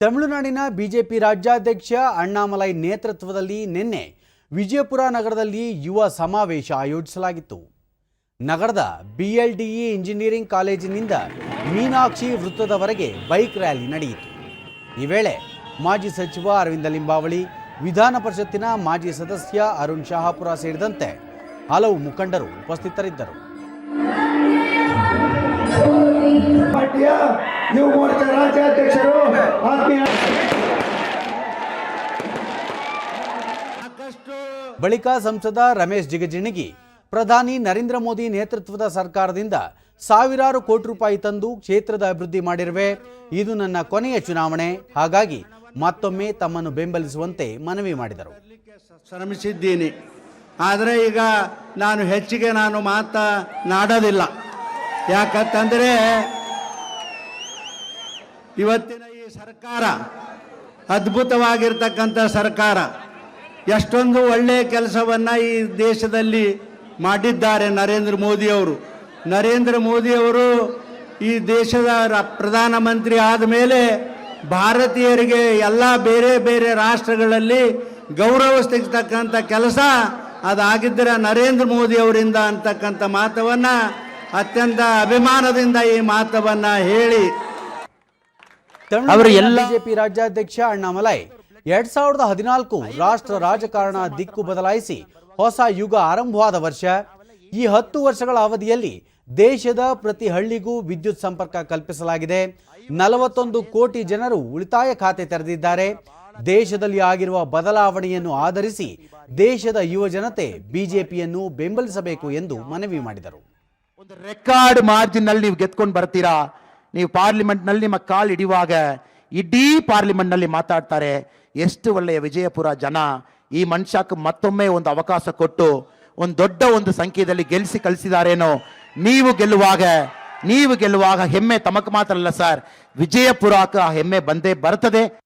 ತಮಿಳುನಾಡಿನ ಬಿಜೆಪಿ ರಾಜ್ಯಾಧ್ಯಕ್ಷ ಅಣ್ಣಾಮಲೈ ನೇತೃತ್ವದಲ್ಲಿ ನಿನ್ನೆ ವಿಜಯಪುರ ನಗರದಲ್ಲಿ ಯುವ ಸಮಾವೇಶ ಆಯೋಜಿಸಲಾಗಿತ್ತು. ನಗರದ ಬಿಎಲ್ಡಿಇ ಇಂಜಿನಿಯರಿಂಗ್ ಕಾಲೇಜಿನಿಂದ ಮೀನಾಕ್ಷಿ ವೃತ್ತದವರೆಗೆ ಬೈಕ್ ರ್ಯಾಲಿ ನಡೆಯಿತು. ಈ ವೇಳೆ ಮಾಜಿ ಸಚಿವ ಅರವಿಂದ ಲಿಂಬಾವಳಿ, ವಿಧಾನ ಪರಿಷತ್ತಿನ ಮಾಜಿ ಸದಸ್ಯ ಅರುಣ್ ಶಹಾಪುರ ಸೇರಿದಂತೆ ಹಲವು ಮುಖಂಡರು ಉಪಸ್ಥಿತರಿದ್ದರು. ರಾಜ್ಯಾಧ್ಯಕ್ಷರು ಬಳಿಕ ಸಂಸದ ರಮೇಶ್ ಜಿಗಜಿಣಗಿ ಪ್ರಧಾನಿ ನರೇಂದ್ರ ಮೋದಿ ನೇತೃತ್ವದ ಸರ್ಕಾರದಿಂದ ಸಾವಿರಾರು ಕೋಟಿ ರೂಪಾಯಿ ತಂದು ಕ್ಷೇತ್ರದ ಅಭಿವೃದ್ಧಿ ಮಾಡಿರುವೆ. ಇದು ನನ್ನ ಕೊನೆಯ ಚುನಾವಣೆ. ಹಾಗಾಗಿ ಮತ್ತೊಮ್ಮೆ ತಮ್ಮನ್ನು ಬೆಂಬಲಿಸುವಂತೆ ಮನವಿ ಮಾಡಿದರು. ಶ್ರಮಿಸಿದ್ದೀನಿ. ಆದರೆ ಈಗ ನಾನು ಹೆಚ್ಚಿಗೆ ನಾನು ಮಾತನಾಡೋದಿಲ್ಲ ಯಾಕಂತಂದರೆ ಇವತ್ತಿನ ಈ ಸರ್ಕಾರ ಅದ್ಭುತವಾಗಿರ್ತಕ್ಕಂಥ ಸರ್ಕಾರ. ಎಷ್ಟೊಂದು ಒಳ್ಳೆಯ ಕೆಲಸವನ್ನು ಈ ದೇಶದಲ್ಲಿ ಮಾಡಿದ್ದಾರೆ ನರೇಂದ್ರ ಮೋದಿಯವರು ನರೇಂದ್ರ ಮೋದಿಯವರು ಈ ದೇಶದ ರ- ಪ್ರಧಾನಮಂತ್ರಿ ಆದ ಮೇಲೆ ಭಾರತೀಯರಿಗೆ ಎಲ್ಲ ಬೇರೆ ಬೇರೆ ರಾಷ್ಟ್ರಗಳಲ್ಲಿ ಗೌರವ ಸಿಗ್ತಕ್ಕಂಥ ಕೆಲಸ ಅದಾಗಿದ್ದರೆ ನರೇಂದ್ರ ಮೋದಿ ಅವರಿಂದ ಅಂತಕ್ಕಂಥ ಮಾತವನ್ನು ಅತ್ಯಂತ ಅಭಿಮಾನದಿಂದ ಈ ಮಾತವನ್ನು ಹೇಳಿ. ಅವರು ಎಲ್ಲ ಬಿಜೆಪಿ ರಾಜ್ಯಾಧ್ಯಕ್ಷ ಅಣ್ಣಾಮಲೈ. ಎರಡ್ ಸಾವಿರದ ಹದಿನಾಲ್ಕು ರಾಷ್ಟ್ರ ರಾಜಕಾರಣ ದಿಕ್ಕು ಬದಲಾಯಿಸಿ ಹೊಸ ಯುಗ ಆರಂಭವಾದ ವರ್ಷ. ಈ ಹತ್ತು ವರ್ಷಗಳ ಅವಧಿಯಲ್ಲಿ ದೇಶದ ಪ್ರತಿ ಹಳ್ಳಿಗೂ ವಿದ್ಯುತ್ ಸಂಪರ್ಕ ಕಲ್ಪಿಸಲಾಗಿದೆ. ನಲವತ್ತೊಂದು ಕೋಟಿ ಜನರು ಉಳಿತಾಯ ಖಾತೆ ತೆರೆದಿದ್ದಾರೆ. ದೇಶದಲ್ಲಿ ಆಗಿರುವ ಬದಲಾವಣೆಯನ್ನು ಆಧರಿಸಿ ದೇಶದ ಯುವ ಜನತೆ ಬಿಜೆಪಿಯನ್ನು ಬೆಂಬಲಿಸಬೇಕು ಎಂದು ಮನವಿ ಮಾಡಿದರು. ಒಂದು ರೆಕಾರ್ಡ್ ಮಾರ್ಜಿನ್ನಲ್ಲಿ ನೀವು ಗೆದ್ಕೊಂಡು ಬರ್ತೀರಾ? ನೀವು ಪಾರ್ಲಿಮೆಂಟ್ನಲ್ಲಿ ನಿಮ್ಮ ಕಾಲ್ ಹಿಡಿಯುವಾಗ ಇಡೀ ಪಾರ್ಲಿಮೆಂಟ್ನಲ್ಲಿ ಮಾತಾಡ್ತಾರೆ. ಎಷ್ಟು ಒಳ್ಳೆಯ ವಿಜಯಪುರ ಜನ ಈ ಮನುಷ್ಯಕ್ಕೆ ಮತ್ತೊಮ್ಮೆ ಒಂದು ಅವಕಾಶ ಕೊಟ್ಟು ಒಂದು ದೊಡ್ಡ ಒಂದು ಸಂಖ್ಯೆಯಲ್ಲಿ ಗೆಲ್ಲಿಸಿ ಕಳಿಸಿದಾರೇನೋ ನೀವು ಗೆಲ್ಲುವಾಗ ನೀವು ಗೆಲ್ಲುವಾಗ ಹೆಮ್ಮೆ ತಮಕ್ ಮಾತ್ರ ಅಲ್ಲ ಸರ್. ವಿಜಯಪುರಕ್ಕೆ ಆ ಹೆಮ್ಮೆ ಬಂದೇ ಬರ್ತದೆ.